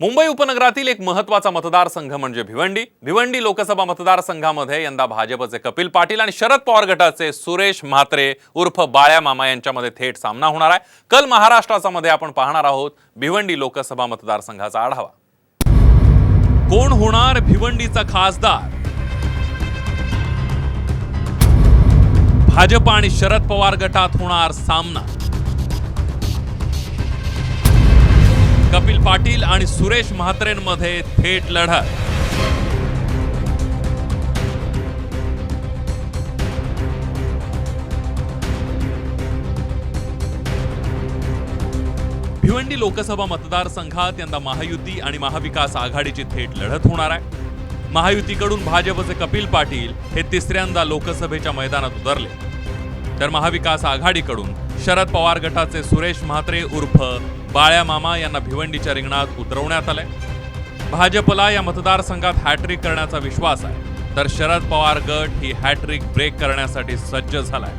मुंबई उपनगरातील एक महत्त्वाचा मतदारसंघ म्हणजे भिवंडी. भिवंडी लोकसभा मतदारसंघामध्ये यंदा भाजपचे कपिल पाटील आणि शरद पवार गटाचे सुरेश म्हात्रे उर्फ बाळ्या मामा यांच्यामध्ये थेट सामना होणार आहे. कल महाराष्ट्राचा मध्ये आपण पाहणार आहोत. भिवंडी लोकसभा मतदारसंघाचा आढावा. कोण होणार भिवंडीचा खासदार? भाजप आणि शरद पवार गटात होणार सामना. कपिल पाटील आणि सुरेश म्हात्रेंमध्ये थेट लढत. भिवंडी लोकसभा मतदारसंघात यंदा महायुती आणि महाविकास आघाडीची थेट लढत होणार आहे. महायुतीकडून भाजपचे कपिल पाटील हे तिसऱ्यांदा लोकसभेच्या मैदानात उतरले. तर महाविकास आघाडीकडून शरद पवार गटाचे सुरेश म्हात्रे उर्फ बाळ्या मामा यांना भिवंडीच्या रिंगणात उतरवण्यात आलंय. भाजपला या मतदारसंघात हॅट्रिक करण्याचा विश्वास आहे. तर शरद पवार गट ही हॅट्रिक ब्रेक करण्यासाठी सज्ज झालाय.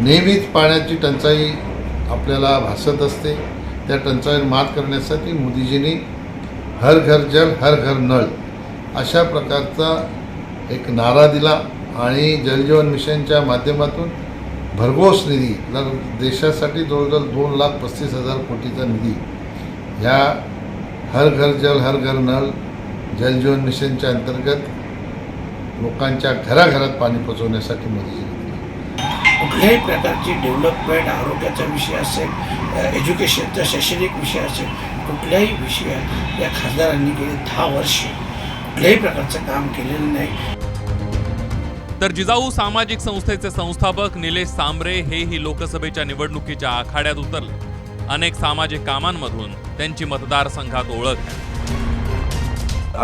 नेहमीच पाण्याची टंचाई आपल्याला भासत असते. त्या टंचाईवर मात करण्यासाठी मोदीजींनी हर घर जल हर घर नळ अशा प्रकारचा एक नारा दिला आणि जलजीवन मिशनच्या माध्यमातून भरघोस निधी ल- देशासाठी जवळजवळ दोन लाख पस्तीस हजार कोटीचा निधी ह्या हर घर जल हर घर नळ जलजीवन मिशनच्या अंतर्गत लोकांच्या घराघरात पाणी पोचवण्यासाठी मदत दिलं कुठल्याही प्रकारची डेव्हलपमेंट आरोग्याचा विषय असेल एज्युकेशनचा शैक्षणिक विषय असेल कुठल्याही विषयात या खासदारांनी गेली दहा वर्ष कुठल्याही प्रकारचं काम केलेलं नाही. तर जिजाऊ सामाजिक संस्थेचे संस्थापक निलेश सांबरे हेही लोकसभेच्या निवडणुकीच्या आखाड्यात उतरले. अनेक सामाजिक कामांमधून त्यांची मतदारसंघात ओळख आहे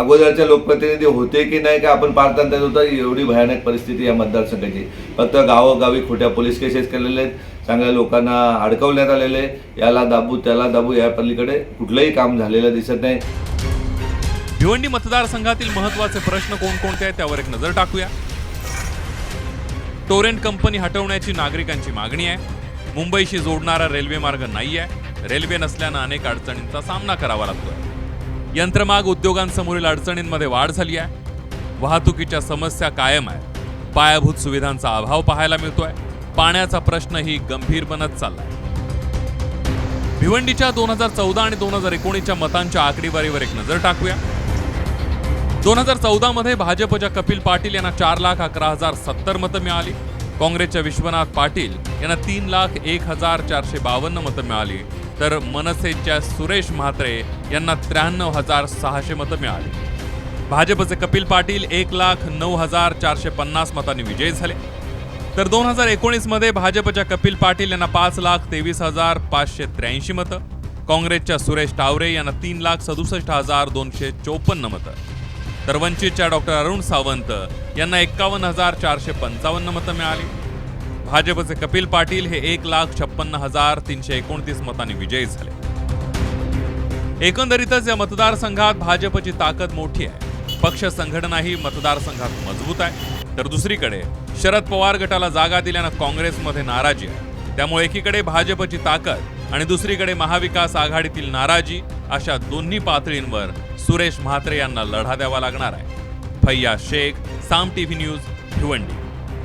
अगोदरचे लोकप्रतिनिधी होते की नाही का आपण पारतंत्र्यात होता एवढी भयानक परिस्थिती या मतदारसंघाची. फक्त गावोगावी खोट्या पोलीस केसेस केलेले आहेत चांगल्या लोकांना अडकवण्यात आलेले. याला दाबू त्याला दाबू या पलीकडे कुठलंही काम झालेलं दिसत नाही. भिवंडी मतदारसंघातील महत्त्वाचे प्रश्न कोणकोणते आहेत त्यावर एक नजर टाकूया. टोरेंट कंपनी हटवण्याची नागरिकांची मागणी आहे. मुंबईशी जोडणारा रेल्वे मार्ग नाही आहे रेल्वे नसल्यानं अनेक अडचणींचा सामना करावा लागतोय. यंत्रमाग उद्योगांसमोरील अडचणींमध्ये वाढ झाली आहे वाहतुकीच्या समस्या कायम आहे पायाभूत सुविधांचा अभाव पाहायला मिळतोय. पाण्याचा प्रश्नही गंभीर बनत चाललाय. भिवंडीच्या दोन हजार चौदा आणि दोन हजार एकोणीसच्या मतांच्या आकडेवारीवर एक नजर टाकूया. दोन हजार चौदामध्ये भाजपच्या कपिल पाटील यांना चार लाख अकरा हजार सत्तर मतं मिळाली. काँग्रेसच्या विश्वनाथ पाटील यांना तीन लाख एक हजार चारशे बावन्न मतं मिळाली. तर मनसेच्या सुरेश म्हात्रे यांना त्र्याण्णव हजार सहाशे मतं मिळाली. भाजपचे कपिल पाटील एक लाख नऊ हजार चारशे पन्नास मतांनी विजयी झाले. तर दोन हजार एकोणीसमध्ये भाजपच्या कपिल पाटील यांना पाच लाख तेवीस हजार पाचशे त्र्याऐंशी मतं. काँग्रेसच्या सुरेश टावरे यांना तीन लाख सदुसष्ट हजार दोनशे चोपन्न मतं. तर वंचितच्या डॉक्टर अरुण सावंत यांना एक्कावन्न हजार चारशे पंचावन्न मतं मिळाली. भाजपचे कपिल पाटील हे एक लाख छप्पन्न हजार तीनशे एकोणतीस मतांनी विजयी झाले. एकंदरीतच या मतदारसंघात भाजपची ताकद मोठी आहे. पक्ष संघटनाही मतदारसंघात मजबूत आहे. तर दुसरीकडे शरद पवार गटाला जागा दिल्यानं काँग्रेसमध्ये नाराजी आहे. त्यामुळे एकीकडे भाजपची ताकद आणि दुसरीकडे महाविकास आघाडीतील नाराजी अशा दोन्ही पातळींवर सुरेश म्हात्रे यांना लढा द्यावा लागणार आहे. Faiya Sheikh Saam TV news Bhiwandi.